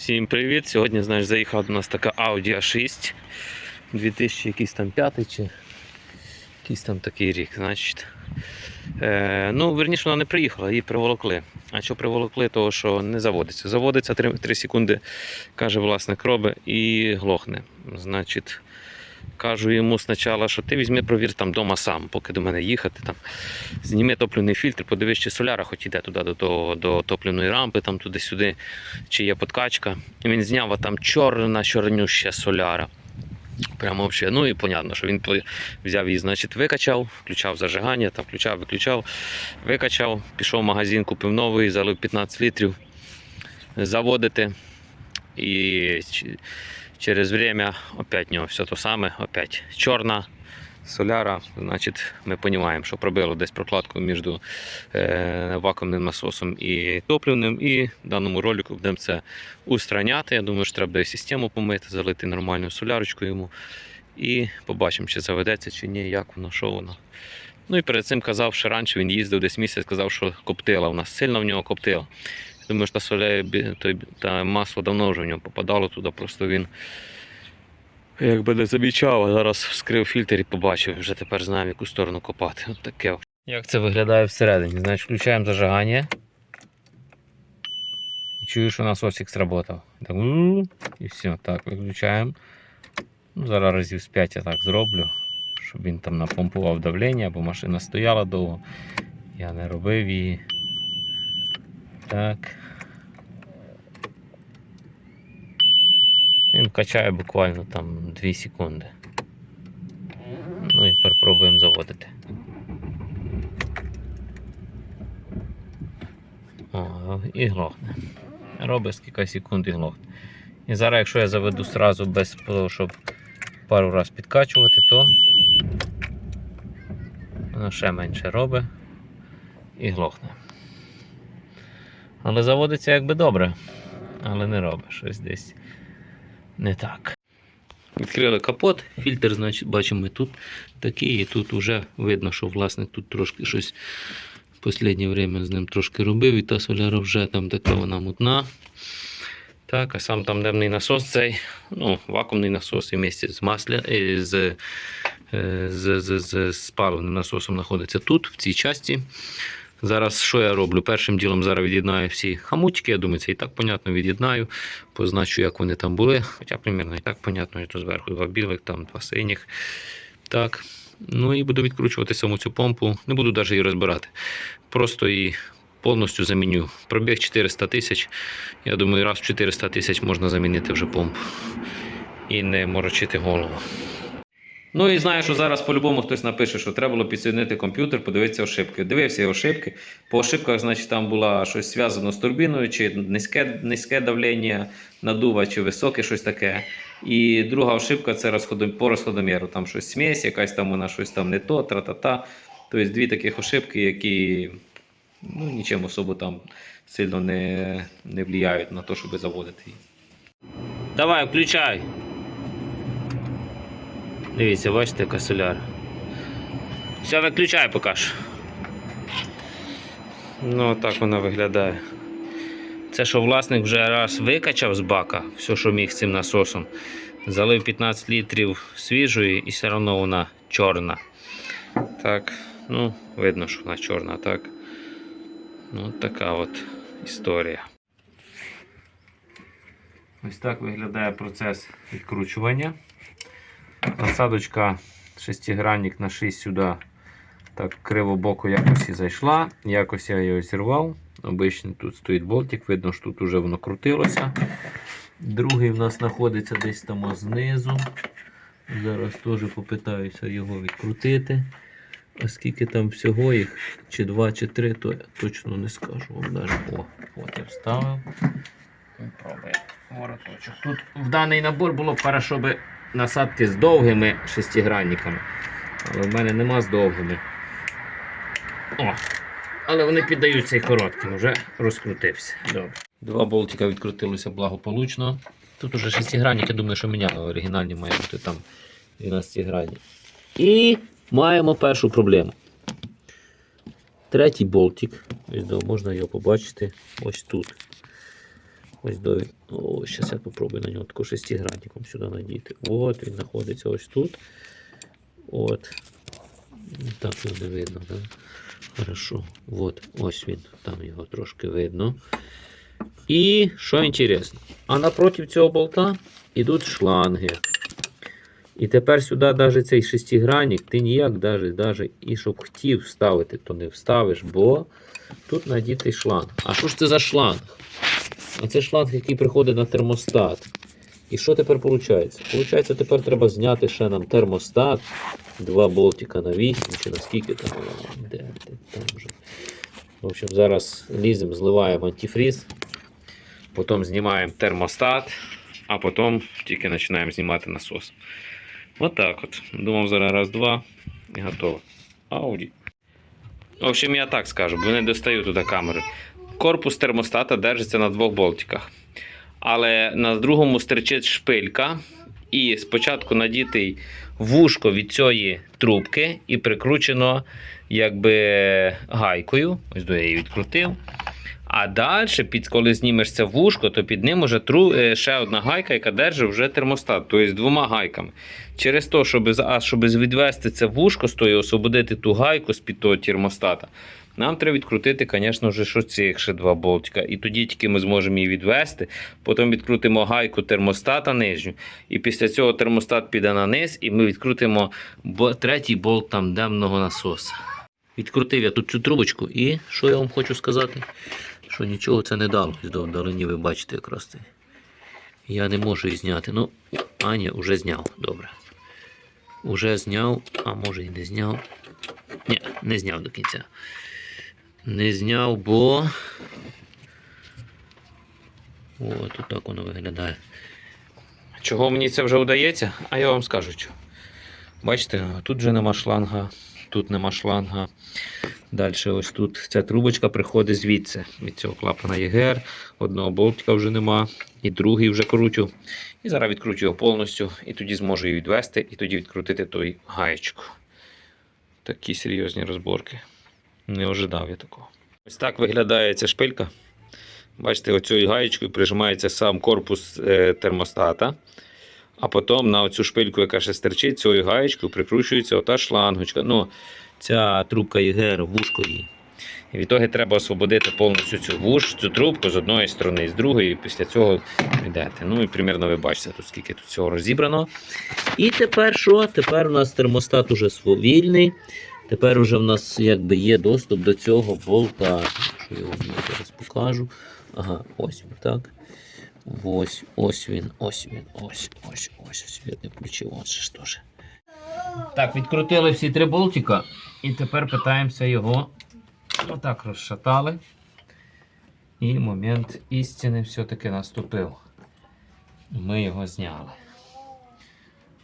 Всім привіт! Сьогодні, знаєш, заїхала до нас така Audi A6 2000 якийсь там п'ятий чи якийсь там такий рік, значить. Е, ну, верніше, вона не приїхала, її приволокли. А що приволокли, того що не заводиться. Заводиться 3, 3 секунди, каже власник роби, і глохне. Значить, кажу йому спочатку, що ти візьми, провір там вдома сам, поки до мене їхати. Там. Зніми топливний фільтр, подивись, чи соляра хоч іде туди до, того, до топливної рампи, там туди-сюди, чи є подкачка. І він зняв, а там чорна, чорнюща соляра. Прямо взагалі. Ну і понятно, що він взяв її, значить, викачав, включав зажигання, там включав, виключав, викачав, пішов в магазин, купив новий, залив 15 літрів, заводити. І через время опять в нього все то саме, опять чорна соляра. Значить, ми розуміємо, що пробило десь прокладку між е, вакуумним насосом і топливним. І в даному ролику будемо це устраняти. Я думаю, що треба буде систему помити, залити нормальну солярочку йому. І побачимо, чи заведеться, чи ні, як воно, що воно. Ну і перед цим казав, що раніше він їздив десь місяць, сказав, що коптила у нас сильно в нього коптила. Думаю, що соля, та масло давно вже в нього попадало туди, просто він якби не замічав, а зараз вскрив фільтр і побачив, вже тепер знаємо, в яку сторону копати. От таке. Як це виглядає всередині? Значить, включаємо зажигання. І чую, що насосик сработав. Так, і все, так, виключаємо. Ну, зараз разів з 5 я так зроблю, щоб він там напомпував давлення, бо машина стояла довго. Я не робив її. Так. Він качає буквально там 2 секунди. Ну і тепер пробуємо заводити. О, і глохне. Робить кілька секунд і глохне. І зараз, якщо я заведу сразу без того, щоб пару раз підкачувати, то воно ще менше робить і глохне. Але заводиться якби добре, але не робить щось десь не так. Відкрили капот, фільтр, значить, бачимо, тут такий, і тут вже видно, що власник тут трошки щось в останнє время з ним трошки робив, і та соляра вже там така вона мутна. Так, а сам там демний насос цей, ну, вакуумний насос і місці з масля, е, з, е, з, з, з, з паливним насосом знаходиться тут, в цій часті. Зараз що я роблю? Першим ділом зараз від'єднаю всі хамутики, я думаю, це і так понятно, від'єднаю, позначу, як вони там були. Хоча примірно і так понятно, то зверху два білих, там два синіх. Так. Ну і буду відкручувати саму цю помпу. Не буду навіть її розбирати. Просто її повністю заміню. Пробіг 400 тисяч. Я думаю, раз в 400 тисяч можна замінити вже помпу. І не морочити голову. Ну і знаю, що зараз по-любому хтось напише, що треба було підсоединити комп'ютер, подивитися ошибки. Дивився ошибки. По ошибках, значить, там було щось зв'язано з турбіною, чи низьке, низьке давлення надува, чи високе щось таке. І друга ошибка це розходом, по розходоміру. Там щось смесь, якась там вона щось там не то, тра-та-та. Тобто дві таких ошибки, які ну, нічим особо там сильно не, не впливають на те, щоб заводити її. Давай, включай. Дивіться, бачите, яка соляра. Все, виключай поки що. Ну, так вона виглядає. Це що власник вже раз викачав з бака, все, що міг цим насосом. Залив 15 літрів свіжої і все одно вона чорна. Так, ну, видно, що вона чорна, так. Ну, така от історія. Ось так виглядає процес відкручування. Насадочка шестигранник на 6 сюди так криво-боко якось і зайшла. Якось я її зірвав. Обично тут стоїть болтик, видно, що тут вже воно крутилося. Другий в нас знаходиться десь там знизу. Зараз теж попитаюся його відкрутити. А скільки там всього їх, чи два, чи три, то я точно не скажу вам навіть. О, от я вставив. Пробуємо вороточок. Тут в даний набор було б хорошо би насадки з довгими шестигранниками. Але в мене нема з довгими. О! Але вони піддаються і коротким, вже розкрутився. Добре. Два болтика відкрутилися благополучно. Тут уже шестигранник, я думаю, що міняли. Оригінальні має бути там 12 грані. І маємо першу проблему. Третій болтик. Ось, можна його побачити ось тут. Ось до. О, зараз я попробую на нього таку шестигранником сюди надіти. От він знаходиться ось тут. От. Так його не видно, так? Хорошо. От, ось він. Там його трошки видно. І що інтересно, а напроти цього болта йдуть шланги. І тепер сюди навіть цей шестигранник ти ніяк даже, даже і щоб хотів вставити, то не вставиш, бо тут надітий шланг. А що ж це за шланг? А це шланг, який приходить на термостат. І що тепер виходить? Получається, тепер треба зняти ще нам термостат. Два болтика на 8, чи на там. Де там вже. В общем, зараз ліземо, зливаємо антифріз, потім знімаємо термостат, а потім тільки починаємо знімати насос. От так от. Думав зараз раз-два і готово. Ауді. В общем, я так скажу, бо не достаю туди камери. Корпус термостата держиться на двох болтиках. Але на другому стерчить шпилька. І спочатку надітий вушко від цієї трубки і прикручено якби гайкою. Ось до я її відкрутив. А далі, під, коли знімеш це вушко, то під ним уже тру, е, ще одна гайка, яка держить вже термостат, тобто двома гайками. Через те, щоб, щоб відвести це вушко з тої, освободити ту гайку з-під того термостата, нам треба відкрутити, звісно що цих ще два болтика. І тоді тільки ми зможемо її відвести. Потім відкрутимо гайку термостата нижню. І після цього термостат піде на низ, і ми відкрутимо третій болт там демного насоса. Відкрутив я тут цю трубочку, і що я вам хочу сказати? Що нічого це не дало. Вдалині ви бачите якраз це. Я не можу її зняти. Ну, Аня вже зняв. Добре. Уже зняв, а може і не зняв. Ні, не зняв до кінця. Не зняв, бо. От так воно виглядає. Чого мені це вже вдається? А я вам скажу що. Бачите, тут вже нема шланга, тут нема шланга. Далі ось тут ця трубочка приходить звідси, від цього клапана ЄГР. Одного болтика вже нема, і другий вже кручу. І зараз відкручу його повністю, і тоді зможу її відвести, і тоді відкрутити той гаєчку. Такі серйозні розборки. Не ожидав я такого. Ось так виглядає ця шпилька. Бачите, оцією гаєчкою прижимається сам корпус е, термостата. А потім на оцю шпильку, яка ще стерчить, цією гаєчкою прикручується ота шлангочка. Ну, ця трубка ЄГР, вушко її. І від того треба освободити повністю цю вуш, цю трубку з одної сторони, з другої, і після цього йдете. Ну і примірно ви бачите, тут скільки тут цього розібрано. І тепер що? Тепер у нас термостат уже свовільний. Тепер уже в нас якби є доступ до цього болта. Що я вам зараз покажу. Ага, ось він, так. Ось, ось він, ось він, ось, ось, ось, ось він не включив, ось ж теж. Так, відкрутили всі три болтика і тепер питаємося його. Отак розшатали. І момент істини все-таки наступив. Ми його зняли.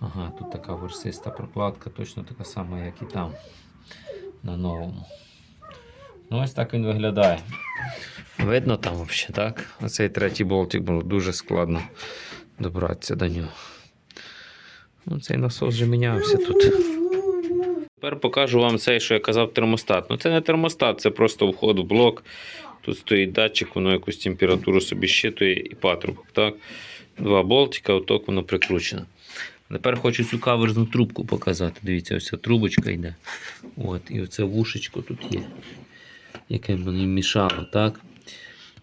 Ага, тут така версиста прокладка, точно така сама, як і там. На новому. Ну, ось так він виглядає. Видно там взагалі, так? Оцей третій болтик було дуже складно добратися до нього. Ну, цей насос вже мінявся тут. Тепер покажу вам цей, що я казав, термостат. Ну це не термостат, це просто вход в блок. Тут стоїть датчик, воно якусь температуру собі щитує і патрубок. Так? Два болтика, отак воно прикручено. Тепер хочу цю каверзну трубку показати. Дивіться, ось ця трубочка йде. От, і оце вушечко тут є, яке мені мішало. так?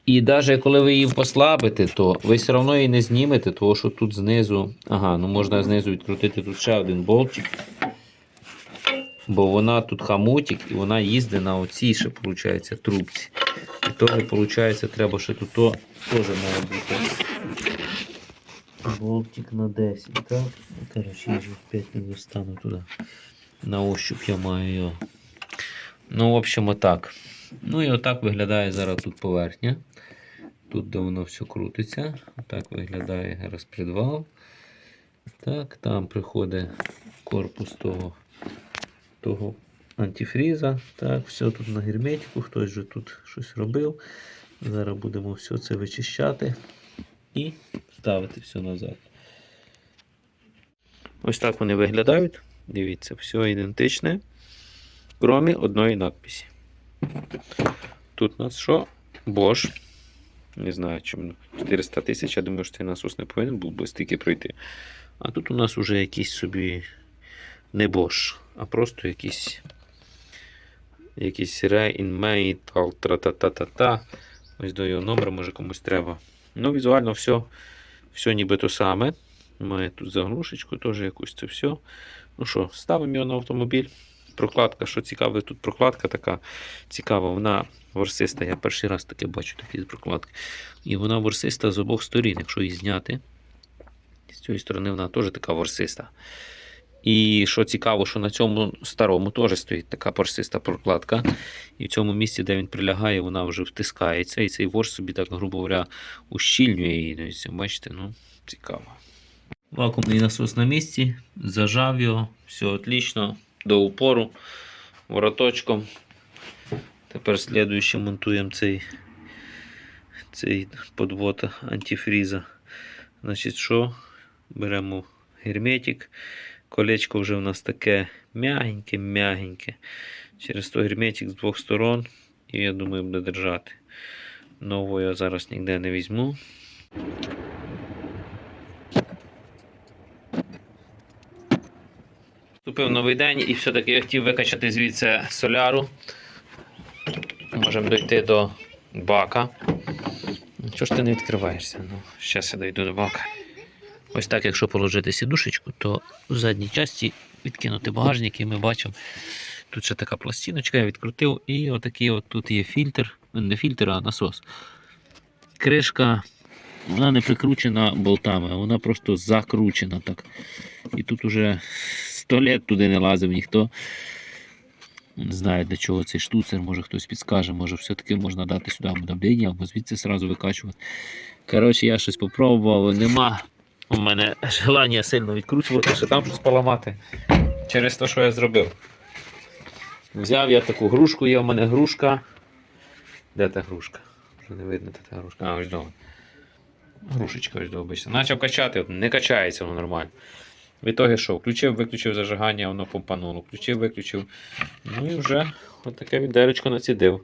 І навіть коли ви її послабите, то ви все одно її не знімете, тому що тут знизу. Ага, ну можна знизу відкрутити тут ще один болтик. Бо вона тут хамутик і вона їздить на оцій ще, виходить, трубці. І того, виходить, треба ще тут теж має бути. Болтик на 10, так? Коротше, я вже 5 не достану туди. На ощуп я маю його. Ну, в общем, отак. Ну і отак виглядає зараз тут поверхня. Тут де воно все крутиться. Отак виглядає розпредвал. Так, там приходить корпус того, того антифріза. Так, все тут на герметику, хтось вже тут щось робив. Зараз будемо все це вичищати і ставити все назад. Ось так вони виглядають. Дивіться, все ідентичне, крім одної надписі. Тут у нас що? Bosch. Не знаю, чому 400 тисяч, я думаю, що цей насос не повинен був би стільки пройти. А тут у нас вже якийсь собі не Bosch, а просто якийсь якийсь Reinmetal, тра-та-та-та-та. Ось до його номера, може комусь треба. Ну, візуально все, все ніби то саме. Має тут заглушечку, теж якусь це все. Ну що, ставимо його на автомобіль. Прокладка, що цікаве, тут прокладка така цікава, вона ворсиста. Я перший раз таке бачу такі прокладки. І вона ворсиста з обох сторін, якщо її зняти. З цієї сторони вона теж така ворсиста. І що цікаво, що на цьому старому теж стоїть така ворсиста прокладка. І в цьому місці, де він прилягає, вона вже втискається. І цей ворс собі, так, грубо говоря, ущільнює її. Ось, Бачите, ну, цікаво. Вакуумний насос на місці, зажав його, все отлично, до упору, вороточком. Тепер слідуючи монтуємо цей, цей подвод антифріза. Значить, що? Беремо герметик. Колечко вже у нас таке м'ягеньке, м'ягеньке. Через то герметик з двох сторон. І я думаю, буде держати. Нового я зараз ніде не візьму. Вступив новий день і все-таки я хотів викачати звідси соляру. Можемо дойти до бака. Чого ж ти не відкриваєшся? Ну, зараз я дойду до бака. Ось так, якщо положити сідушечку, то в задній часті відкинути багажник, і ми бачимо. Тут ще така пластиночка, я відкрутив, і отакий от тут є фільтр, не фільтр, а насос. Кришка, вона не прикручена болтами, вона просто закручена так. І тут уже 100 лет туди не лазив ніхто. Не знаю для чого цей штуцер, може хтось підскаже, може все-таки можна дати сюди або давлення, або звідси сразу викачувати. Коротше, я щось попробував, нема у мене желання сильно відкручувати, що там щось поламати. Через те, що я зробив. Взяв я таку грушку, є у мене грушка. Де та грушка? Вже не видно, та грушка. А, ось дома. Грушечка ось до обично. Почав качати, не качається воно нормально. В ітогі що? Включив, виключив зажигання, воно помпануло. Включив, виключив. Ну і вже отаке відеречко націдив.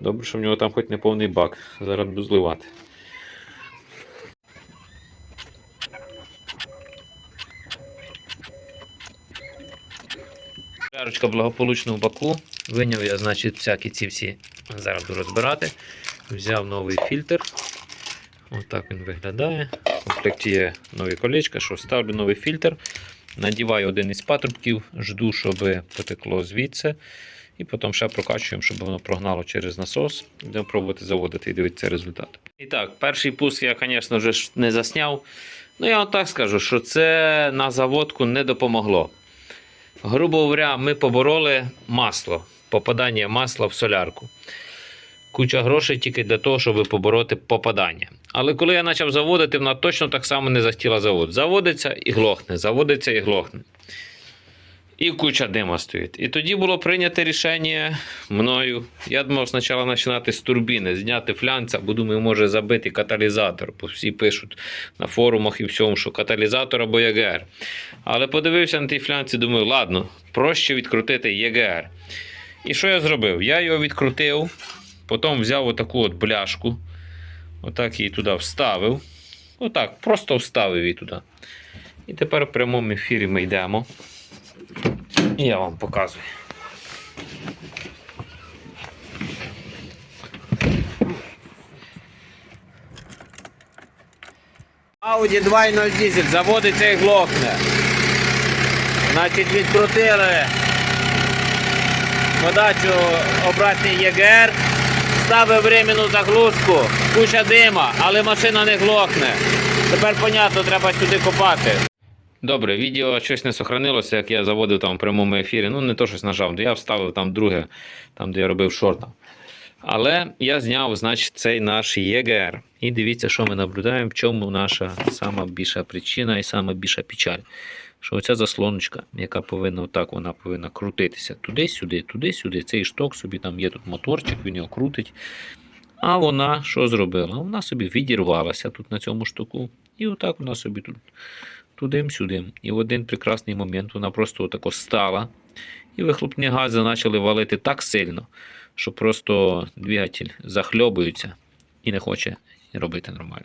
Добре, що в нього там хоч не повний бак. Зараз буду зливати. Шарочка благополучно в баку. Виняв я, значить, всякі ці всі зараз буду розбирати. Взяв новий фільтр. Отак він виглядає. В комплекті є нові колечка, що ставлю новий фільтр. Надіваю один із патрубків, жду, щоб потекло звідси. І потім ще прокачуємо, щоб воно прогнало через насос. Будемо пробувати заводити і дивитися результат. І так, перший пуск я, звісно, вже не засняв. Ну, я вам так скажу, що це на заводку не допомогло. Грубо говоря, ми побороли масло, попадання масла в солярку. Куча грошей тільки для того, щоб побороти попадання. Але коли я почав заводити, вона точно так само не захотіла завод. Заводиться і глохне, заводиться і глохне. І куча дима стоїть. І тоді було прийнято рішення мною. Я думав спочатку починати з турбіни, зняти флянця, бо думаю, може забити каталізатор. Бо всі пишуть на форумах і всьому, що каталізатор або ЄГР. Але подивився на ті флянці, думаю, ладно, проще відкрутити ЄГР. І що я зробив? Я його відкрутив, потім взяв отаку от бляшку, отак її туди вставив. Отак, просто вставив її туди. І тепер в прямому ефірі ми йдемо. І я вам показую. Audi 2.0 дизель заводиться і глохне. Значить, відкрутили подачу обратний ЄГР, ставив временну заглушку, куча дима, але машина не глохне. Тепер, понятно, треба сюди копати. Добре, відео щось не сохранилося, як я заводив там в прямому ефірі. Ну, не то щось нажав, я вставив там друге, там, де я робив шорта. Але я зняв, значить, цей наш ЄГР. І дивіться, що ми наблюдаємо, в чому наша сама більша причина і сама більша печаль. Що оця заслоночка, яка повинна отак, вона повинна крутитися туди-сюди, туди-сюди. Цей шток собі там є тут моторчик, він його крутить. А вона що зробила? Вона собі відірвалася тут на цьому штуку. І отак вона собі тут тудим-сюдим. І в один прекрасний момент вона просто отако стала. І вихлопні гази почали валити так сильно, що просто двигатель захльобується і не хоче робити нормально.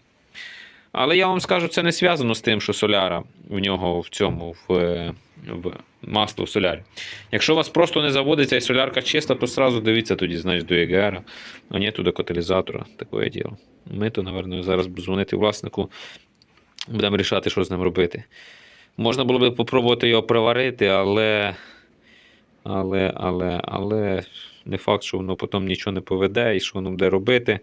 Але я вам скажу, це не зв'язано з тим, що соляра в нього в цьому в, в масло в солярі. Якщо у вас просто не заводиться і солярка чиста, то сразу дивіться тоді, знаєш, до ЕГР, а не до каталізатора. Таке діло. Ми то, напевно, зараз дзвонити власнику, будемо рішати, що з ним робити. Можна було би попробувати його приварити, але. Але, але, але не факт, що воно потім нічого не поведе і що воно буде робити.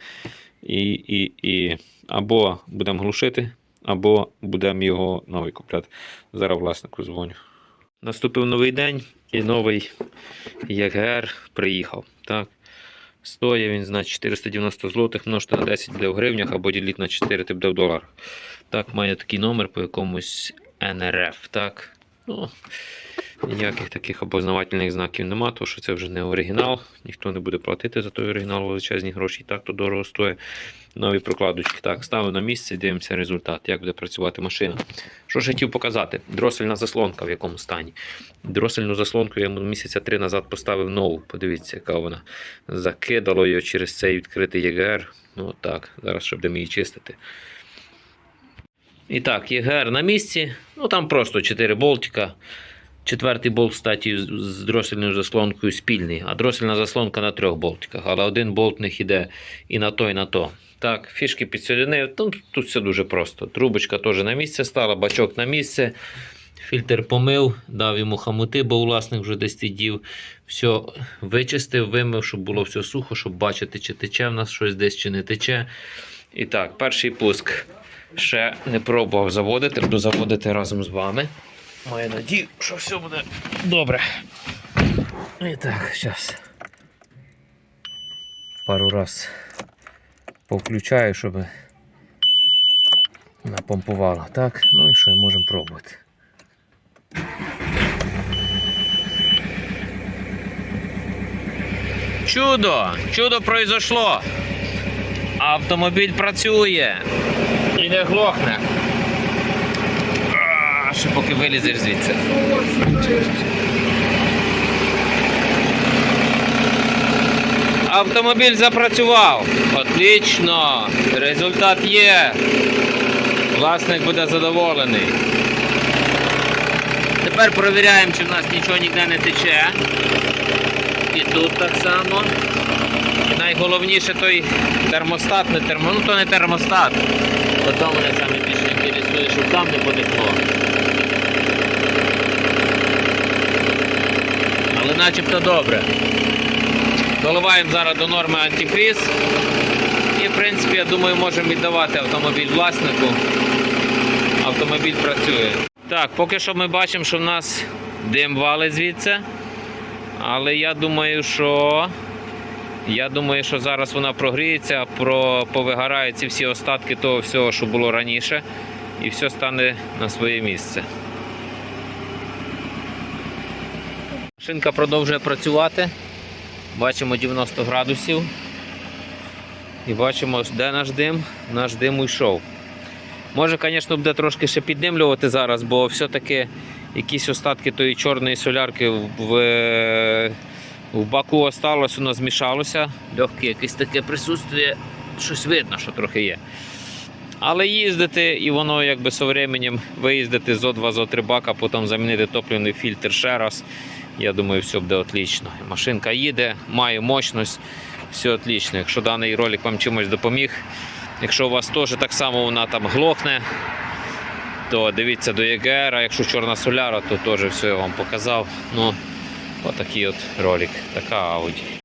І, і, і або будемо глушити, або будемо його новий купляти. Зараз власнику дзвоню. Наступив новий день і новий ЄГР приїхав. Так. Стоїть він, значить, 490 злотих, множте на 10 буде в гривнях, або діліть на 4 ти буде в доларах. Так, має такий номер по якомусь НРФ. Так. Ну, ніяких таких опознавательних знаків нема, тому що це вже не оригінал. Ніхто не буде платити за той оригінал величезні гроші, і так то дорого стоїть. Нові прокладочки. Так, ставимо на місце, дивимося результат, як буде працювати машина. Що ж хотів показати? Дросельна заслонка в якому стані. Дросельну заслонку я місяця три назад поставив нову. Подивіться, яка вона закидало її через цей відкритий ЄГР. Ну так, зараз щоб будемо її чистити. І так, ЄГР на місці. Ну там просто 4 болтика. Четвертий болт, кстати, з- дросельною заслонкою спільний, а дросельна заслонка на трьох болтиках, але один болт них іде і на то, і на то. Так, фішки підсоединив. Тут, тут все дуже просто. Трубочка теж на місце стала, бачок на місце. Фільтр помив, дав йому хамути, бо власник вже десь дів. Все вичистив, вимив, щоб було все сухо, щоб бачити, чи тече в нас щось десь, чи не тече. І так, перший пуск ще не пробував заводити, буду заводити разом з вами. Маю надію, що все буде добре. І так, зараз. Пару раз повключаю, щоб напомпувало. Так, ну і що, можемо пробувати. Чудо! Чудо произошло! Автомобіль працює і не глохне. А, поки вилізеш звідси. Автомобіль запрацював. Отлично. Результат є. Власник буде задоволений. Тепер перевіряємо, чи в нас нічого ніде не тече. І тут так само. І найголовніше той термостат, не термо... ну то не термостат. Ото мене саме більше інтересує, щоб там не потекло. Начебто добре. Доливаємо зараз до норми антифріз. І в принципі, я думаю, можемо віддавати автомобіль власнику. Автомобіль працює. Так, поки що ми бачимо, що в нас дим валить звідси. Але я думаю, що. Я думаю, що зараз вона прогріється, про, повигорають ці всі остатки того всього, що було раніше, і все стане на своє місце. Машинка продовжує працювати. Бачимо 90 градусів. І бачимо, де наш дим. Наш дим уйшов. Може, звісно, буде трошки ще піддимлювати зараз, бо все-таки якісь остатки тої чорної солярки в, в баку осталось, воно змішалося. Легке якесь таке присутствие, щось видно, що трохи є. Але їздити і воно якби з временем виїздити зо 2 зо 3 бака, потім замінити топливний фільтр ще раз. Я думаю, все буде отлично. Машинка їде, має мощність, все отлично. Якщо даний ролик вам чимось допоміг, якщо у вас теж так само вона там глохне, то дивіться до ЄГР, а якщо чорна соляра, то теж все я вам показав. Ну, отакий от ролик, така Audi.